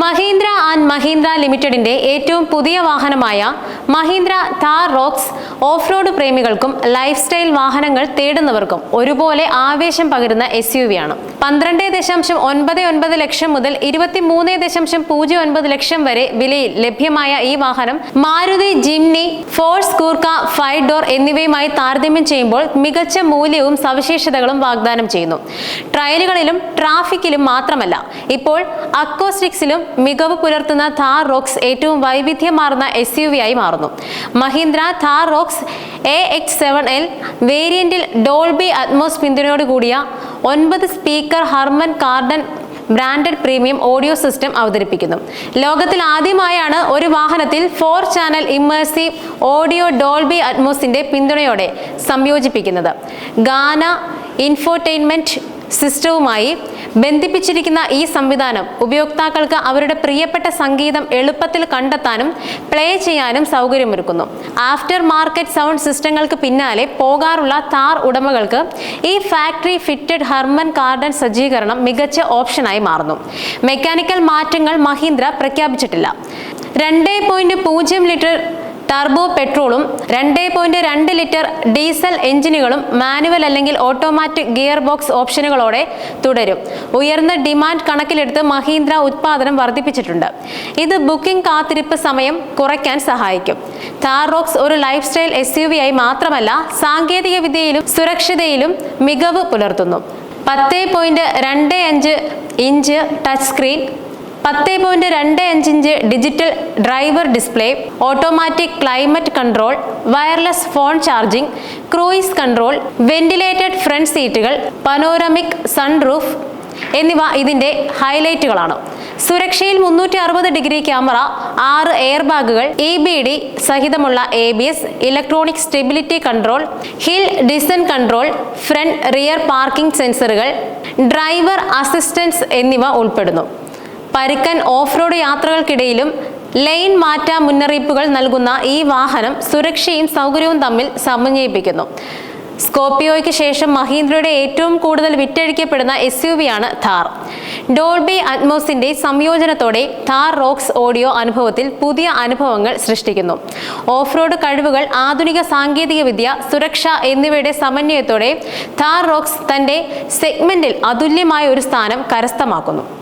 മഹീന്ദ്ര മഹീന്ദ്ര ലിമിറ്റഡിന്റെ ഏറ്റവും പുതിയ വാഹനമായ Mahindra Thar Roxx off road പ്രേമികൾക്കും lifestyle വാഹനങ്ങൾ തേടുന്നവർക്കും ഒരുപോലെ ആവേശം പകരുന്ന എസ് യു വി ആണ്. പന്ത്രണ്ട് ദശാംശം ഒൻപത് ഒൻപത് ലക്ഷം മുതൽ ഇരുപത്തി മൂന്ന് ദശാംശം പൂജ്യം ഒൻപത് ലക്ഷം വരെ വിലയിൽ ലഭ്യമായ ഈ വാഹനം Maruti Jimny Force Gurkha five door എന്നിവയുമായി താരതമ്യം ചെയ്യുമ്പോൾ മികച്ച മൂല്യവും സവിശേഷതകളും വാഗ്ദാനം ചെയ്യുന്നു. ട്രയലുകളിലും ട്രാഫിക്കിലും മാത്രമല്ല ഇപ്പോൾ അക്കോസ്റ്റിക്സിലും മികവ് പുലർത്തുന്ന താർ റോക്സ് ഏറ്റവും വൈവിധ്യമാർന്ന എസ് യു വി ആയി മാറുന്നു. Mahindra Thar Roxx A X seven L വേരിയന്റിൽ Dolby Atmos പിന്തുണയോട് കൂടിയ ഒൻപത് speaker Harman Kardon branded premium audio system അവതരിപ്പിക്കുന്നു. ലോകത്തിൽ ആദ്യമായാണ് ഒരു വാഹനത്തിൽ four channel immersive audio Dolby അറ്റ്മോസിന്റെ പിന്തുണയോടെ സംയോജിപ്പിക്കുന്നത്. ഗാന ഇൻഫോർടൈൻമെന്റ് സിസ്റ്റവുമായി ബന്ധിപ്പിച്ചിരിക്കുന്ന ഈ സംവിധാനം ഉപയോക്താക്കൾക്ക് അവരുടെ പ്രിയപ്പെട്ട സംഗീതം എളുപ്പത്തിൽ കണ്ടെത്താനും പ്ലേ ചെയ്യാനും സൗകര്യമൊരുക്കുന്നു. ആഫ്റ്റർ മാർക്കറ്റ് സൗണ്ട് സിസ്റ്റങ്ങൾക്ക് പിന്നാലെ പോകാറുള്ള താർ ഉടമകൾക്ക് ഈ ഫാക്ടറി ഫിറ്റഡ് ഹെർമൻ കാർഡൻ സജ്ജീകരണം മികച്ച ഓപ്ഷനായി മാറുന്നു. മെക്കാനിക്കൽ മാറ്റങ്ങൾ മഹീന്ദ്ര പ്രഖ്യാപിച്ചിട്ടില്ല. രണ്ട് പോയിന്റ് പൂജ്യം ലിറ്റർ ടർബോ പെട്രോളും രണ്ട് പോയിന്റ് രണ്ട് ലിറ്റർ ഡീസൽ എഞ്ചിനുകളും മാനുവൽ അല്ലെങ്കിൽ ഓട്ടോമാറ്റിക് ഗിയർ ബോക്സ് ഓപ്ഷനുകളോടെ തുടരും. ഉയർന്ന ഡിമാൻഡ് കണക്കിലെടുത്ത് മഹീന്ദ്ര ഉത്പാദനം വർദ്ധിപ്പിച്ചിട്ടുണ്ട്. ഇത് ബുക്കിംഗ് കാത്തിരിപ്പ് സമയം കുറയ്ക്കാൻ സഹായിക്കും. താർറോക്സ് ഒരു ലൈഫ് സ്റ്റൈൽ എസ് ആയി മാത്രമല്ല സാങ്കേതിക വിദ്യയിലും സുരക്ഷിതയിലും മികവ് പുലർത്തുന്നു. പത്ത് പോയിന്റ് രണ്ട് അഞ്ച് ഇഞ്ച് ടച്ച് സ്ക്രീൻ പത്ത് പോയിന്റ് രണ്ട് അഞ്ച് inch digital driver display automatic climate control wireless phone charging cruise control ventilated front സീറ്റുകൾ പനോരമിക് സൺറൂഫ് എന്നിവ ഇതിന്റെ ഹൈലൈറ്റുകളാണ്. സുരക്ഷയിൽ മുന്നൂറ്റി അറുപത് ഡിഗ്രി ക്യാമറ ആറ് എയർ ബാഗുകൾ E B D സഹിതമുള്ള A B S electronic stability control hill descent control front rear parking സെൻസറുകൾ ഡ്രൈവർ അസിസ്റ്റൻസ് എന്നിവ ഉൾപ്പെടുന്നു. പരുക്കൻ ഓഫ് റോഡ് യാത്രകൾക്കിടയിലും ലൈൻ മാറ്റ മുന്നറിയിപ്പുകൾ നൽകുന്ന ഈ വാഹനം സുരക്ഷയും സൗകര്യവും തമ്മിൽ സമന്വയിപ്പിക്കുന്നു. സ്കോപ്പിയോയ്ക്ക് ശേഷം മഹീന്ദ്രയുടെ ഏറ്റവും കൂടുതൽ വിറ്റഴിക്കപ്പെടുന്ന എസ് യു ആണ് ഥാർ. ഡോൾബി അറ്റ്മോസിന്റെ സംയോജനത്തോടെ ഥാർ റോക്സ് ഓഡിയോ അനുഭവത്തിൽ പുതിയ അനുഭവങ്ങൾ സൃഷ്ടിക്കുന്നു. ഓഫ് റോഡ് കഴിവുകൾ ആധുനിക സാങ്കേതികവിദ്യ സുരക്ഷ എന്നിവയുടെ സമന്വയത്തോടെ ഥാർ റോക്സ് തന്റെ സെഗ്മെന്റിൽ അതുല്യമായ ഒരു സ്ഥാനം കരസ്ഥമാക്കുന്നു.